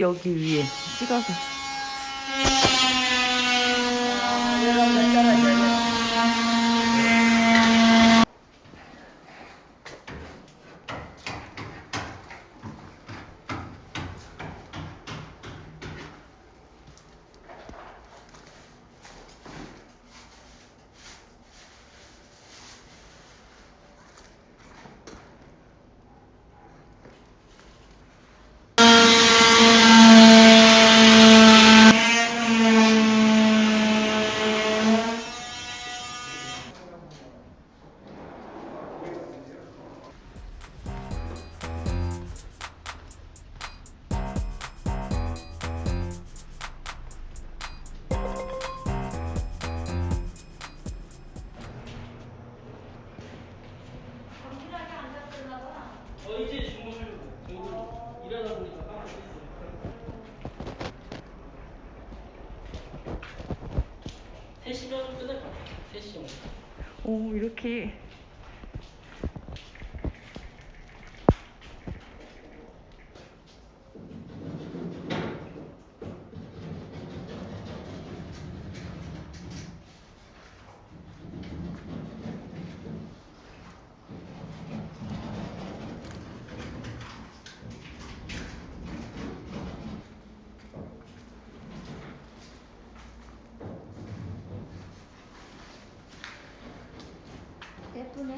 여기 위에 찍어서. 3시면 끝날 것 같아요. 3시 정도. 오, 이렇게 예쁘네.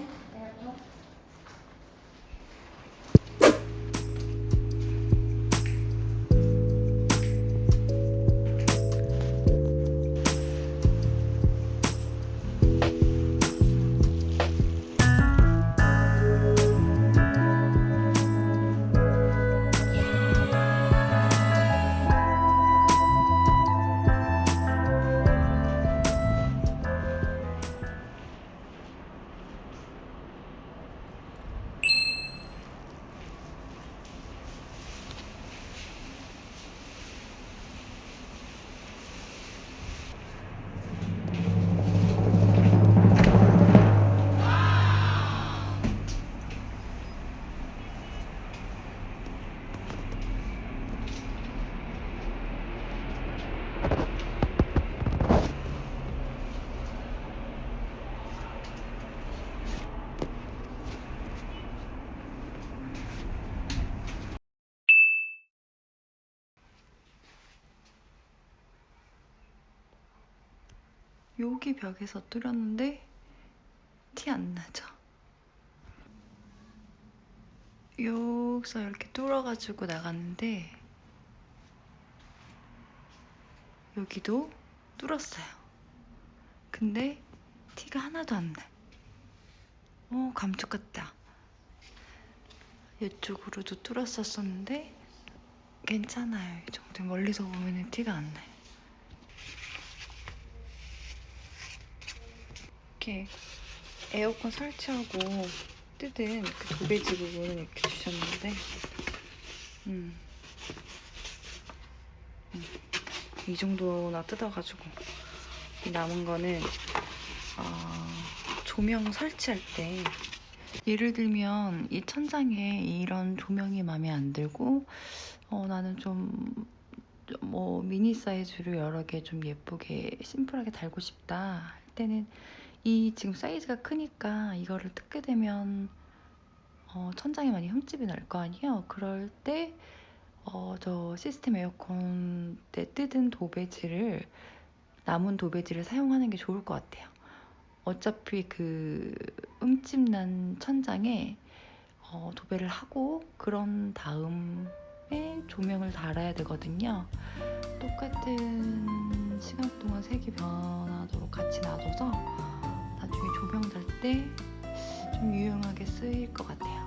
여기 벽에서 뚫었는데 티 안 나죠? 여기서 이렇게 뚫어가지고 나갔는데 여기도 뚫었어요. 근데 티가 하나도 안 나. 어, 감쪽 같다. 이쪽으로도 뚫었었었는데 괜찮아요. 이 정도 멀리서 보면 티가 안 나요. 이렇게 에어컨 설치하고 뜯은 그 도배지 부분을 이렇게 주셨는데, 음, 음, 이 정도나 뜯어가지고 이 남은 거는 어, 조명 설치할 때 예를 들면 이 천장에 이런 조명이 마음에 안 들고 어, 나는 좀 뭐 미니 사이즈로 여러 개 좀 예쁘게 심플하게 달고 싶다 할 때는 이 지금 사이즈가 크니까 이거를 뜯게 되면 어, 천장에 많이 흠집이 날 거 아니에요. 그럴 때 어, 저 시스템 에어컨 때 뜯은 도배지를 남은 도배지를 사용하는 게 좋을 것 같아요. 어차피 그 흠집 난 천장에 어, 도배를 하고 그런 다음에 조명을 달아야 되거든요. 똑같은 시간 동안 색이 변하도록 같이 놔둬서 때 좀 유용하게 쓰일 것 같아요.